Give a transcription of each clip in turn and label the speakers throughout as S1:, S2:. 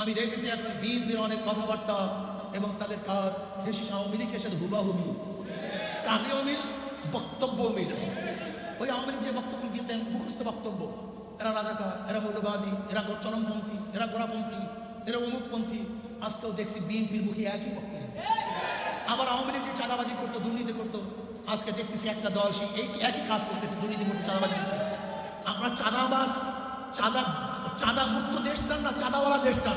S1: আমি দেখেছি এখন বিএনপির অনেক কথাবার্তা এবং তাদের কাজ দেশি আওয়ামী লীগের সাথে হুবাহু মিল। কাজেও মিল বক্তব্যও মিল। ওই আওয়ামী লীগ যে বক্তব্য দিতেন মুখস্থ বক্তব্য, এরা রাজাকার, এরা মৌলবাদী, এরা চরমপন্থী এরা গোড়াপন্থী, এরা অমুকপন্থী, আজকেও দেখছি বিএনপির মুখে একই বক্তব্য। আবার আওয়ামী লীগ যে চাঁদাবাজি করতো, দুর্নীতি করতো, আজকে দেখতেছি একটা দল সেই এই একই কাজ করতেছে, দুর্নীতি করতে চাঁদাবাজি আমরা চাঁদাবাজ, চাঁদা চাঁদা মুক্ত দেশ চান না, চাঁদাওয়ালা দেশ চান?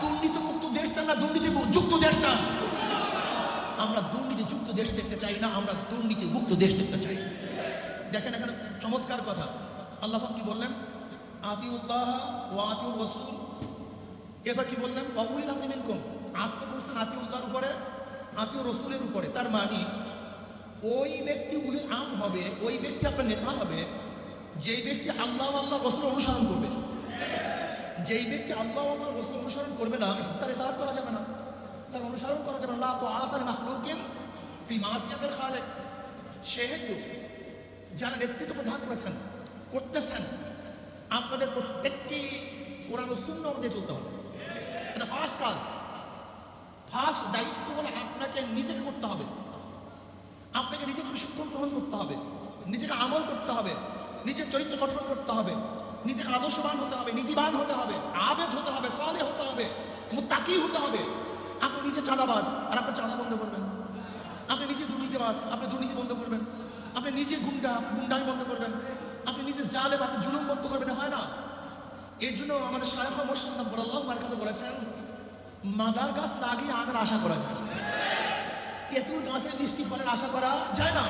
S1: দুর্নীতি মুক্ত দেশ চান না দুর্নীতি যুক্ত দেশ চান? আমরা দুর্নীতি যুক্ত দেশ দেখতে চাই না, আমরা দুর্নীতি মুক্ত দেশ দেখতে চাই। দেখেন এখানে চমৎকার কথা। আল্লাহ কি বললেন? আতিউল্লাহ ও আতিউর রসুল এবার কি বললেন? অবুল আপনি কম আত্ম করছেন আতিউল্লাহর উপরে আতিউ রসুলের উপরে। তার মানে ওই ব্যক্তি উলি আম হবে, ওই ব্যক্তি আপনার নেতা হবে যেই ব্যক্তি আল্লাহ আল্লাহ রসুল অনুসরণ করবে, যেই ব্যক্তি আল্লাহ আল্লাহ রসুল অনুসরণ করবে না তার এতাত করা যাবে না। তার অনুসরণ করা যাবে না। তো আতার মাখলুকিন ফি মাসিয়াতের খালেক। সেহেতু যারা নেতৃত্ব প্রদান করেছেন, করতেছেন, আপনাদের প্রত্যেকটি কোরআন শূন্য অনুযায়ী চলতে হবে। এটা ফার্স্ট কাজ। ফার্স্ট দায়িত্ব হলে আপনাকে নিজেকে করতে হবে। আপনাকে নিজেকে প্রশিক্ষণ গ্রহণ করতে হবে। নিজেকে আমল করতে হবে। নিজের চরিত্র গঠন করতে হবে। নিজেকে আদর্শবান হতে হবে, নীতিবান হতে হবে, আবেদ হতে হবে সলে হতে হবে, মুত্তাকি হতে হবে। আপনি নিজে চাঁদাবাস আর আপনি চাঁদা বন্ধ করবেন। আপনি নিজে দুর্নীতিবাস আপনি দুর্নীতি বন্ধ করবেন। আপনি নিজে গুন্ডা, গুন্ডামি বন্ধ করবেন। আপনি নিজে জালেব আপনি জুলুম বন্ধ করবেন, হয় না? এর জন্য আমাদের শায়খ মোসান্নাম বরাল্লাহ মার্কাতে বলেছেন, মাদার গাছ লাগিয়ে আমের আশা করা যায় তেঁতুল গাছের মিষ্টি ফলের আশা করা যায় না।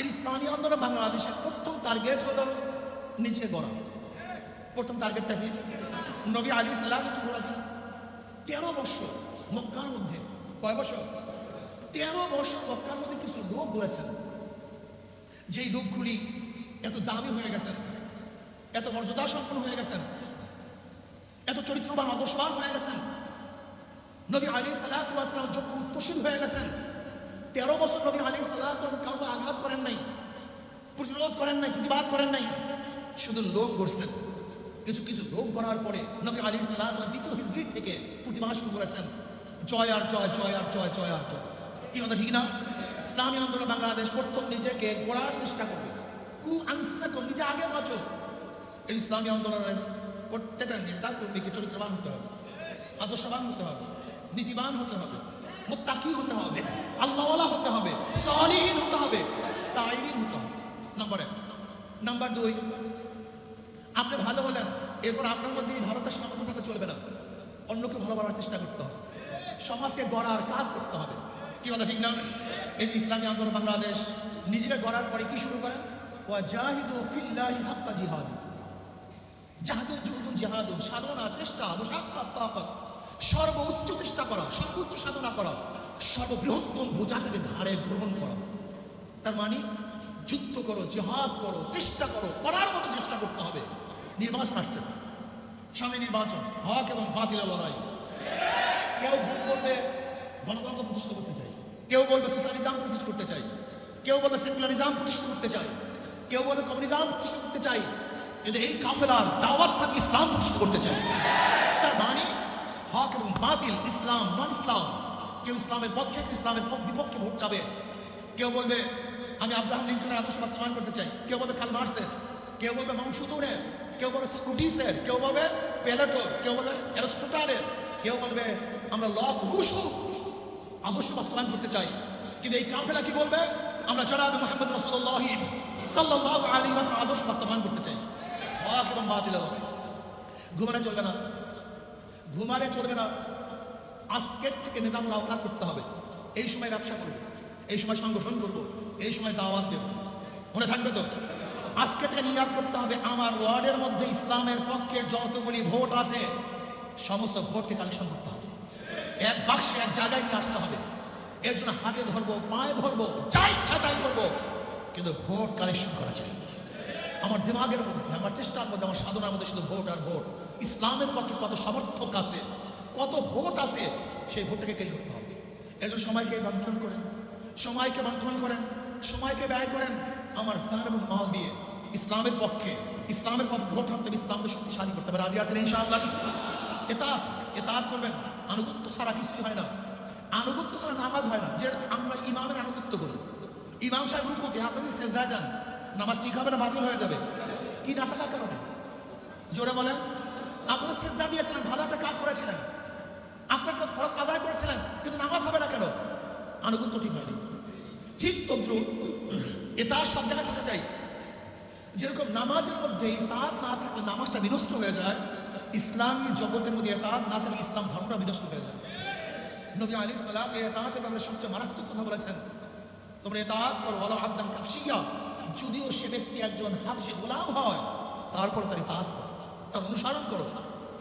S1: এর ইসলামী আন্দোলন বাংলাদেশের প্রথম টার্গেট হলো নিজেকে গড়া। প্রথম টার্গেটটা কি? নবী আলী সালাহ কি বলেছেন, তেরো বছর মক্কার মধ্যে, কয় বছর? তেরো বছর মক্কার মধ্যে কিছু লোক গড়েছেন। যেই লোকগুলি এত দামি হয়ে গেছেন, এত মর্যাদা সম্পন্ন হয়ে গেছেন, এত চরিত্রবান, আদর্শবান হয়ে গেছেন, নবী আলী সালাতাম যোগ্য উত্তরশীল হয়ে গেছেন। তেরো বছর নবী আলী সালাত কাউকে আঘাত করেন নাই, প্রতিরোধ করেন নাই, প্রতিবাদ করেন নাই, শুধু লোক করছেন। কিছু কিছু লোক করার পরে নবী আলী সালাত দ্বিতীয় হিজড়ি থেকে প্রতিবাদ শুরু করেছেন। জয় আর জয় জয় আর জয় জয় আর জয়। কি কথা, ঠিক না? ইসলামী আন্দোলন বাংলাদেশ প্রথম নিজেকে গড়ার চেষ্টা করবে। কু আনফুসাকুম, নিজে আগে বাঁচো। এই ইসলামী আন্দোলনের প্রত্যেকটা নেতা কর্মীকে চরিত্রবান হতে হবে, আদর্শবান হতে হবে, নীতিবান হতে হবে, মোত্তাকি হতে হবে আল্লাহওয়ালা হতে হবে সলিহীন হতে হবে তাইরিন হতে হবে নম্বর। নাম্বার দুই, আপনি ভালো হলেন, এরপর আপনার মধ্যে এই ভারতের সীমাবদ্ধ থাকলে চলবে না। অন্যকে ভালো বলার চেষ্টা করতে হবে। সমাজকে গড়ার কাজ করতে হবে। কি কথা ঠিক না? এই যে ইসলামী আন্দোলন বাংলাদেশ, নিজেকে গড়ার পরে কি শুরু করেন? হাক্কা সাধনা, চেষ্টা সর্বোচ্চ চেষ্টা করা, সর্বোচ্চ সাধনা করা, সর্ববৃহত্তম বোঝাটাকে ঘাড়ে গ্রহণ করা। তার মানে যুদ্ধ করো, জিহাদ করো, চেষ্টা করো, করার মতো চেষ্টা করতে হবে। নির্বাচন আসতেছে। সামনে নির্বাচন, হক এবং বাতিলের লড়াই। কেউ ভুল বলবে গণতন্ত্র প্রতিষ্ঠা করতে চাই। কেউ বলবে সোশ্যালিজম প্রতিষ্ঠা করতে চাই। কেউ বলবে সেকুলারিজম প্রতিষ্ঠা করতে চাই। কেউ বলবে কমিউনিজম প্রতিষ্ঠা করতে চাই। কিন্তু এই কাফেলার দাওয়াত থাকে, ইসলাম প্রতিষ্ঠা করতে চাই। তার মানে হক এবং বাতিল, ইসলাম নন ইসলাম কেউ ইসলামের পক্ষে, কেউ ইসলামের বিপক্ষে ভোট যাবে কেউ বলবে আমি আব্রাহাম লিঙ্কনের আদর্শ বাস্তবায়ন করতে চাই। কেউ বলবে কাল মার্সের, কেউ বলবে মাংস মাংসুদুরের কেউ বলবে সক্রেটিসের কেউ বলবে প্লেটোর, কেউ বলবে অ্যারিস্টোটালের, কেউ বলবে আমরা লক রুশো আদর্শ বাস্তবায়ন করতে চাই। কিন্তু এই কাফেলা কি বলবে? আমরা জনাব মোহাম্মদ রসুল্লাহ সাল্লাহ আলী ওয়াসাল্লাম আদর্শ বাস্তবায়ন করতে চাই। হক এবং বাতিলের লড়াই ঘুমানো চলবে না। ঘুমালে চলবে না। আজকের থেকে নিজামুল আওকাত করতে হবে। এই সময় ব্যবসা করব। এই সময় সংগঠন করব। এই সময় দাওয়াত দেব। মনে থাকবে তো? আজকে থেকে নিয়াদ করতে হবে। আমার ওয়ার্ডের মধ্যে ইসলামের পক্ষে যতগুলি ভোট আছে, সমস্ত ভোটকে কালেকশন করতে হবে। এক বাক্সে এক জায়গায় নিয়ে আসতে হবে। এর জন্য হাতে ধরবো, পায়ে ধরবো, যা ইচ্ছা তাই করব। কিন্তু ভোট কালেকশন করা চাই। আমার দিমাগের মধ্যে, আমার চেষ্টার মধ্যে, আমার সাধনার মধ্যে শুধু ভোট আর ভোট। ইসলামের পক্ষে কত সমর্থক আছে, কত ভোট আছে, সেই ভোটটাকে কেড়ে করতে হবে। এর জন্য সময়কে বন্টন করেন। সময়কে বন্টন করেন। সময়কে ব্যয় করেন আমার সার এবং মাল দিয়ে। ইসলামের পক্ষে, ইসলামের পথে ভোট হবে ইসলামকে শক্তিশালী করতে হবে। রাজি আছেন ইনশাআল্লাহ? এটা এটা করবেন। আনুগত্য ছাড়া কিছুই হয় না। আনুগত্য ছাড়া নামাজ হয় না। যেরকম আমরা ইমামের আনুগত্য করি। ইমাম সাহেব রুকুতে, আপনি যে সেজদা যান, নামাজ ঠিক হবে না, বাতিল হয়ে যাবে। কি না থাকার কারণে? জোরে বলেন। আপনি সেজদা দিয়েছিলেন, ভালো একটা কাজ করেছিলেন। আপনার খরচ আদায় করেছিলেন, কিন্তু নামাজ হবে না কেন? আনুগত্য ঠিক হয়নি। ঠিক তদ্রুপ এটা সব জায়গায় থাকা চাই যেরকম নামাজের মধ্যে তার না থাকলে নামাজটা বিনষ্ট হয়ে যায়, ইসলামী জগতের মধ্যে তার না থাকলে ইসলাম ধর্মটা বিনষ্ট হয়ে যায়। নবী আলী সালাত এতাহাতের ব্যাপারে সবচেয়ে মারাত্মক কথা বলেছেন। তোমরা এতাহাত করো বলো আবদান কাপসিয়া যদিও সে ব্যক্তি একজন হাফসি গোলাম হয় তারপর তার এতাহাত করো। তার অনুসরণ করো।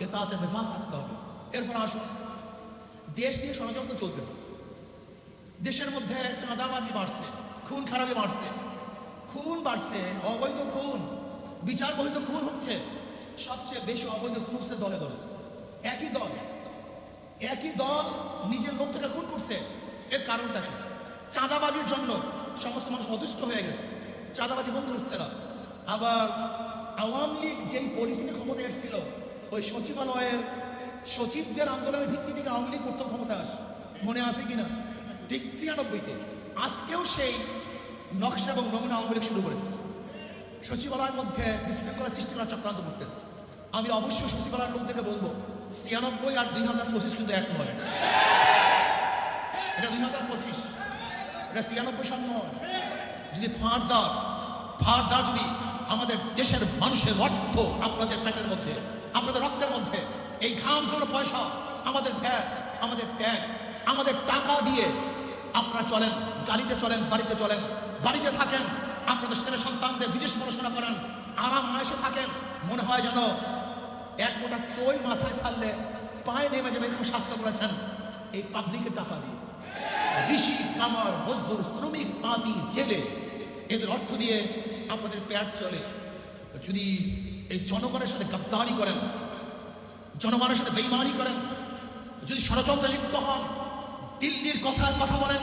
S1: এতাহাতের মেজাজ থাকতে হবে। এরপর আসুন, দেশ নিয়ে ষড়যন্ত্র চলতেছে। দেশের মধ্যে চাঁদাবাজি বাড়ছে, খুন খারাপি বাড়ছে। খুন বাড়ছে, অবৈধ খুন বিচার বহিত খুন হচ্ছে। সবচেয়ে বেশি অবৈধ খুন হচ্ছে দলে দলে। একই দল একই দল নিজের লোক থেকে খুন করছে। এর কারণটা কি? চাঁদাবাজির জন্য সমস্ত মানুষ অদুষ্ট হয়ে গেছে। চাঁদাবাজি বন্ধ হচ্ছে না। আবার আওয়ামী লীগ যেই পরিস্থিতি ক্ষমতা এসেছিল, ওই সচিবালয়ের সচিবদের আন্দোলনের ভিত্তি থেকে আওয়ামী লীগ করতো ক্ষমতা আসে। মনে আছে কিনা? ঠিক ছিয়ানব্বইতে আজকেও সেই নকশা এবং নমুনা আওয়ামী শুরু করেছে। সচিবালয়ের মধ্যে বিশৃঙ্খলা সৃষ্টি করার চক্রান্ত করতেছে। আমি অবশ্যই সচিবালয়ের লোকদেরকে বলব, ছিয়ানব্বই আর দুই হাজার পঁচিশ কিন্তু এক নয়। এটা দুই হাজার পঁচিশ। এটা ছিয়ানব্বই সন নয় যদি ফাঁড়দার ফাঁড়দার যদি আমাদের দেশের মানুষের রক্ত আপনাদের পেটের মধ্যে, আপনাদের রক্তের মধ্যে, এই ঘাম পয়সা, আমাদের ভ্যাট, আমাদের ট্যাক্স, আমাদের টাকা দিয়ে আপনারা চলেন, গাড়িতে চলেন, বাড়িতে চলেন, বাড়িতে থাকেন, আপনাদের ছেলে সন্তানদের বিদেশ পড়াশোনা করেন, আরাম আয়সে থাকেন, মনে হয় যেন এক মোটা তৈ মাথায় ছাড়লে পায়ে নেমে যাবে এরকম স্বাস্থ্য করেছেন এই পাবলিকের টাকা দিয়ে। ঋষি, কামার, মজদুর, শ্রমিক তাঁতি জেলে, এদের অর্থ দিয়ে আপনাদের পেট চলে। যদি এই জনগণের সাথে গাদ্দারি করেন, জনগণের সাথে বেইমানি করেন, যদি ষড়যন্ত্রে লিপ্ত হন দিল্লির কথার কথা বলেন,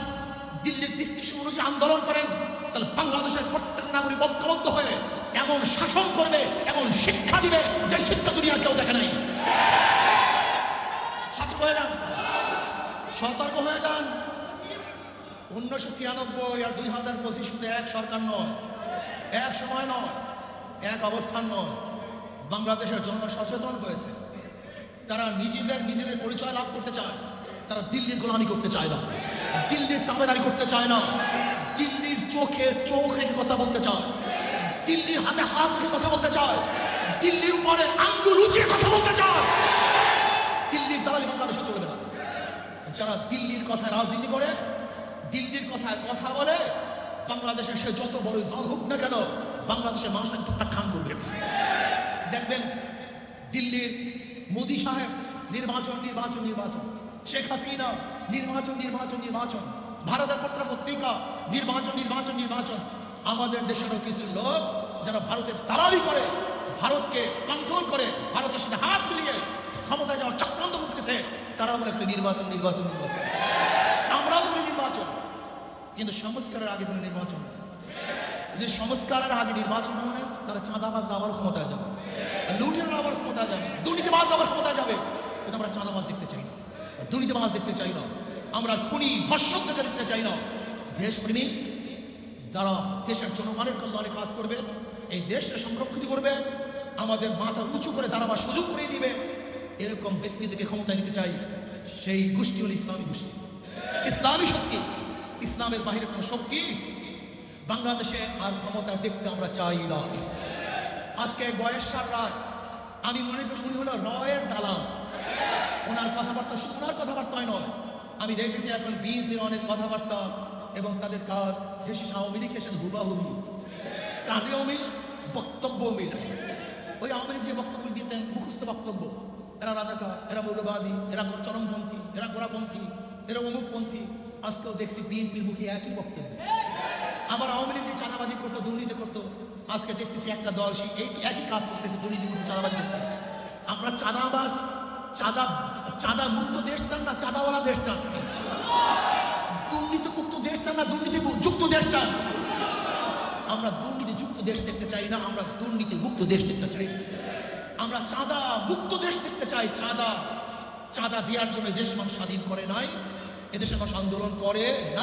S1: দিল্লির ডিসক্রিপশন অনুযায়ী আন্দোলন করেন, তাহলে বাংলাদেশের প্রত্যেক নাগরিক ঐক্যবদ্ধ হয়ে এমন শাসন করবে, এমন শিক্ষা দিবে, যে শিক্ষা দুনিয়ার কেউ দেখে নাই। সতর্ক হয়ে যান। সতর্ক হয়ে যান। উনিশশো ছিয়ানব্বই আর দুই হাজার পঁচিশ কিন্তু এক সরকার নয়, এক সময় নয়, এক অবস্থান নয়। বাংলাদেশের জন্য সচেতন হয়েছে। তারা নিজেদের নিজেদের পরিচয় লাভ করতে চায়। তারা দিল্লির গোলামি করতে চায় না। দিল্লির তাবেদারি করতে চায় না। দিল্লির চোখে চোখ রেখে কথা বলতে চায়। দিল্লির হাতে হাত রেখে কথা বলতে চায়। দিল্লির উপরে আঙ্গুল উঁচিয়ে কথা বলতে চায়। দিল্লির দালালি বাংলাদেশে চলবে না। যারা দিল্লির কথায় রাজনীতি করে, দিল্লির কথায় কথা বলে বাংলাদেশের সে যত বড় দল হোক না কেন, বাংলাদেশের মানুষ তাকে প্রত্যাখ্যান করবে দেখবেন দিল্লির মোদী সাহেব নির্বাচন নির্বাচন নির্বাচন। শেখ হাসিনা, নির্বাচন নির্বাচন নির্বাচন। ভারতের পত্র পত্রিকা নির্বাচন নির্বাচন নির্বাচন। আমাদের দেশেরও কিছু লোক যারা ভারতের দালালি করে, ভারতকে কন্ট্রোল করে, ভারতের সাথে হাত মিলিয়ে ক্ষমতায় যাওয়ার চক্রান্ত করতেছে, তারা বলে খালি নির্বাচন নির্বাচন নির্বাচন। আমরাও তো নির্বাচন। কিন্তু সংস্কারের আগে কোনো নির্বাচন যদি সংস্কারের আগে নির্বাচন হয়, তাহলে চাঁদাবাজরা আবার ক্ষমতায় যাবে। লুটের আবার ক্ষমতায় যাবে। দুর্নীতিবাজ আবার ক্ষমতায় যাবে। কিন্তু আমরা চাঁদাবাজ দেখতে চাই। দুর্নীতিবাজ দেখতে চাই না। আমরা খুনি, ধর্ষকদেরকে দেখতে চাই না। দেশপ্রেমিক যারা দেশের জনগণের কল্যাণে কাজ করবে, এই দেশকে সংরক্ষিত করবে, আমাদের মাথা উঁচু করে দাঁড়াবার সুযোগ করে দিবে, এরকম ব্যক্তিদেরকে ক্ষমতায় নিতে চাই সেই গোষ্ঠী হল ইসলামী গোষ্ঠী। ইসলামী শক্তি, ইসলামের বাহিরে কোনো শক্তি বাংলাদেশে আর ক্ষমতায় দেখতে আমরা চাই না। আজকে গয়েশ্বর রায় আমি মনে করি উনি হলো রয়ের দালাল। ওনার কথাবার্তা শুধু ওনার কথাবার্তাই নয়। আমি দেখেছি এখন বিএনপির অনেক কথাবার্তা এবং তাদের কাজ বেশি আওয়ামী লীগ এসে হুবাহুবি কাজেও মিল বক্তব্যও মিল ওই আওয়ামী লীগ যে বক্তব্য দিতেন, মুখস্থ বক্তব্য। এরা রাজাকার, এরা মৌলবাদী, এরা চরমপন্থী, এরা গোড়াপন্থী, এরা অমুকপন্থী। আজকেও দেখছি বিএনপির মুখে একই বক্তব্য। আবার আওয়ামী লীগ যে চাঁদাবাজি করতো, দুর্নীতি করতো, আজকে দেখতেছি একটা দল সেই একই কাজ করতেছে, দুর্নীতি করতে, চাঁদাবাজি করতে। আমরা চাঁদাবাজ চাঁদা চাঁদা মুক্ত দেশ চান না, চাঁদাওয়ালা দেশ চান? দুর্নীতি মুক্ত দেশ চান না দুর্নীতি যুক্ত দেশ চান? আমরা দুর্নীতি যুক্ত দেশ দেখতে চাই না, আমরা দুর্নীতি মুক্ত দেশ দেখতে চাই। আমরা চাঁদা মুক্ত দেশ দেখতে চাই, চাঁদা চাঁদা দেওয়ার জন্য দেশ মানুষ স্বাধীন করে নাই, এদেশে মানুষ আন্দোলন করে না।